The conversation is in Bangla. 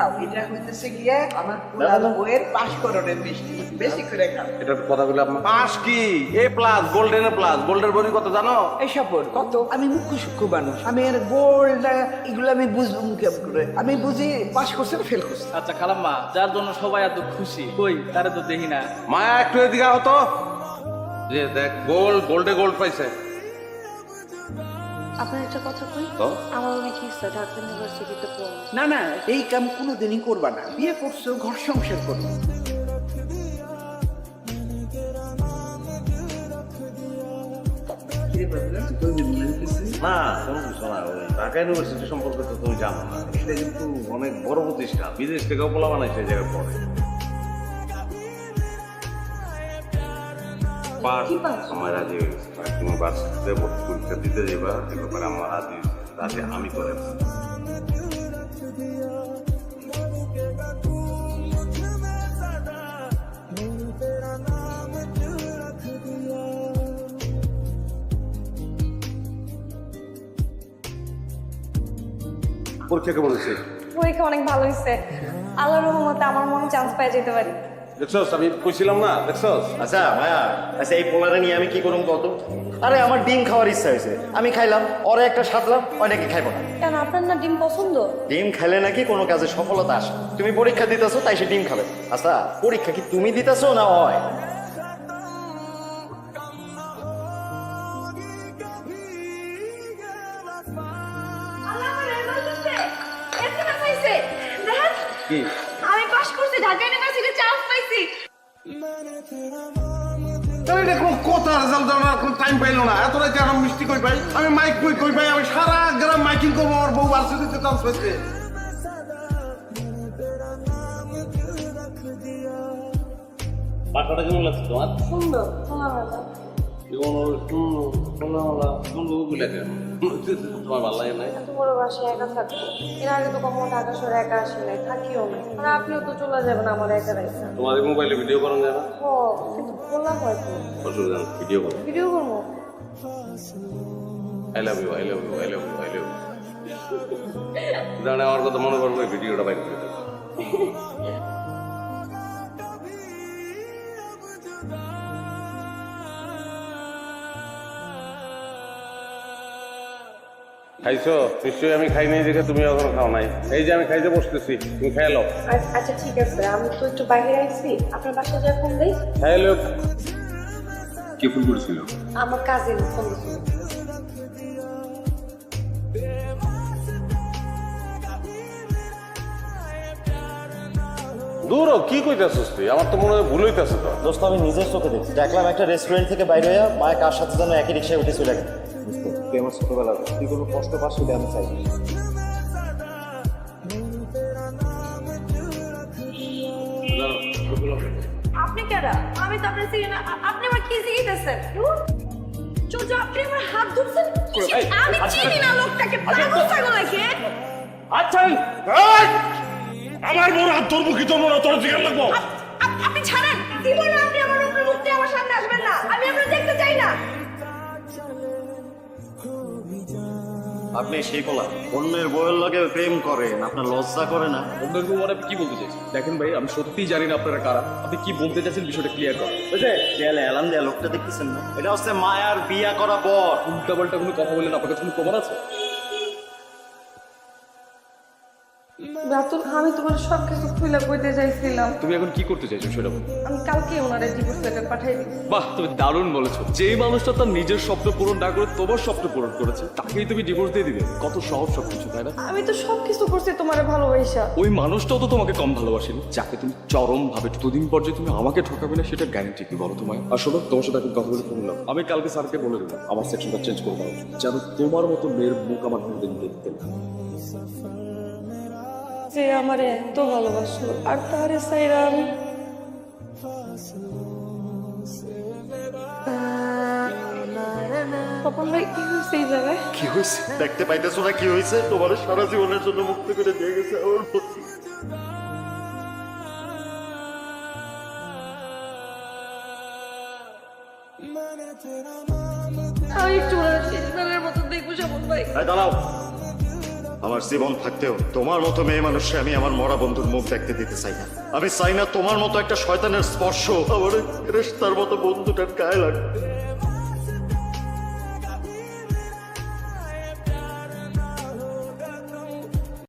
খাও এটা হইতেছে গিয়ে আমার পুরানো বইয়ের পাশ করণের মিষ্টি বেশি করে খাও। এটা কথা আপনার পাস কি? এ প্লাস গোল্ডেন প্লাস গোল্ডের বড়ি কত জানো? এইসব ওর কত? আমি মুখ্য সূক্ষ্ম মানুষ আমি আর গোল্ড এগুলো আমি বুঝব মুখে করে। আমি বুঝি পাশ করছে না ফেল করছে। আচ্ছা খালাম্মা যার জন্য সবাই এত খুশি কই? তারে তো দেখি না। মায়া একটু এদিকে হতো যে দেখ গোল্ড গোল্ডে গোল্ড পাইছে। আপনার একটা কথা কই? আমার অনেক ইচ্ছা ঢাকা ইউনিভার্সিটিতে পড়ব না না এই কাম কোনোদিনই করবা না। বিয়ে করছ ঘর সংসার করো কিরে বাবলা, তোর কি হইতেছে? না কোনো কিছু না ওই ঢাকা ইউনিভার্সিটি সম্পর্কে তো তুমি জানো না। এটা কিন্তু অনেক বড় প্রতিষ্ঠান। বিদেশ থেকে পোলা বানাইছে এই জায়গায় পড়ে। পাস কি পাস? আমার রাজি তুমি ভার্সিটিতে ভর্তি পরীক্ষা দিতে যাবা এ ব্যাপারে আমার রাজি রাজি আমি করে পরীক্ষা কেমন হয়েছে? পরীক্ষা অনেক ভালো হয়েছে। আল্লাহর রহমতে আমার মনে চান্স পেয়ে যেতে পারি। দেখছস? আমি কইছিলাম না দেখছস? আচ্ছা মায়া আচ্ছা এই পোলারে নিয়ে আমি কি করুম কত আরে আমার ডিম খাওয়ার ইচ্ছা হয়েছে। আমি খাইলাম ওরে একটা সাধলাম ওই নাকি খাইবো না। কেন আপনার না ডিম পছন্দ? ডিম খাইলে নাকি কোনো কাজে সফলতা আসে। তুমি পরীক্ষা দিতেছো তাই সে ডিম খাবে। আচ্ছা পরীক্ষা কি তুমি দিতেছো না হয়? কি? আমি পাশ করছি ঢাকা চান্স পাইছি আরে এটা কোনো কথা রেজাল্ট দেওয়ার কোনো টাইম পাইলো না। এত রাতে এখন মিষ্টি কই পাই? আমি মাইক কই কই পাই? আমি সারা গ্রাম মাইকিং করব আমার বউ ভার্সিটিতে চান্স পেয়েছে বাসাটা কেমন লাগছে তোমার? সুন্দর খোলামেলা তোমার ভালো লাগে নাই? এত বড় বাসায় একা থাকব এর আগে তো কখনো ঢাকা শহরে একা আসি নাই থাকিও আর আপনিও তো চলে যাবেন আমার একা তোমার মোবাইলে ভিডিও করা যায় না ও কিন্তু খোলা হয়তো অসুবিধা ভিডিও করো ভিডিও করব? I love you I love you I love you I love you জানে আমার কথা মনে করব ভিডিওটা বাইর করে দেবো। খাইছো? নিশ্চয়ই আমি খাই নাই দেখে তুমি এখনও খাও নাই। এই যে আমি খাইতে বসতেছি তুমি খাই লো আচ্ছা ঠিক আছে। আমি তো একটু বাইরে আইছি। আপনার বাসায় যা ফোন দেই? খাই লো কে ফোন করেছিল? আমার কাজিন ফোন দূর কি কইতাছিস তুই? আমার তো মনে হয় ভুল হইতাছে তো। দোস্ত আমি নিজের চোখে দেখছি। দেখলাম একটা রেস্টুরেন্ট থেকে বাইরে হইয়া মায়ের কার সাথে যেন একই রিক্সায় উঠে চলে গেল। তুই আমার ছোটবেলা তুই কোনো কষ্ট পাস সেটা আমি চাই। আপনি কেডা আমি তো আপনার না আপনি আমার কি জিজ্ঞেসেন চোদ্দ আপনি আমার হাত ধরছেন। আমি চিনি না লোকটাকে পাগল ছাগল নাকি? আচ্ছা আমার বড় হাত ধরবো কি তোর? তোর জিজ্ঞাসা লাগবো? আপ- আপ- আপনি ছাড়েন। আপনি? আপনি সেই কলা। অন্যের বইয়ের লগে প্রেম করেন আপনার লজ্জা করে না? অন্যের মানে কি বলতে চাইছেন? দেখেন ভাই আমি সত্যিই জানি না আপনারা কারা। আপনি কি বলতে চাইছেন বিষয়টা ক্লিয়ার করেন। বুঝলে দেয়ালে এলান দেয়া লোকটা দেখতেছেন না? এটা হচ্ছে মায়ার বিয়া করা বর। উল্টা পাল্টা কোনো কথা বললেন আপনার কাছে কোনো প্রমাণ আছে? রাতুল আমি তোমার সব কিছু খুলে কইতে চাইছিলাম তুমি এখন কি করতে চাইছো সেটা বলো। আমি কালকে ওনারে ডিভোর্স লেটার পাঠাই দিই বাহ তুমি দারুণ বলেছ। যে মানুষটা তার নিজের স্বপ্ন পূরণ না করে তোমার স্বপ্ন পূরণ করেছে তাকেই তুমি ডিভোর্স দিয়ে দিবে। কত সহজ সব কিছু তাই না? আমি তো সব কিছু করছি তোমারে ভালোবাসা। ওই মানুষটাও তো তোমাকে কম ভালোবাসেনি যাকে তুমি চরম ভাবে দুদিন পর যে তুমি আমাকে ঠকাবে না সেটা গ্যারান্টি কি বলো তোমায়? আসলে তোমার সাথে এখন কথা বলে শুনলাম আমি কালকে স্যারকে বলে দেবো আমার সেকশনটা চেঞ্জ করে উচিত। যেন তোমার মতো মেয়ের মুখ আমার কোনোদিন দেখতে না যে আমার এত ভালোবাসলো। আর তারে সাইরা আমি তপন ভাই কি হয়েছে এই জায়গায়? কি হয়েছে? দেখতে পাইতেছো না কি হয়েছে? তোমার সারা জীবনের জন্য মুক্ত করে দিয়ে গেছে আমার বন্ধু। আমি একটু ওনার শেষবারের মতো দেখব স্বপন ভাই। দাঁড়াও। আমার জীবন থাকতেও তোমার মতো মেয়ে মানুষে আমি আমার মরা বন্ধুর মুখ দেখতে দিতে চাই না। আমি চাই না তোমার মতো একটা শয়তানের স্পর্শ, আমার রেস্তার মতো বন্ধুটার গায়ে লাগবে।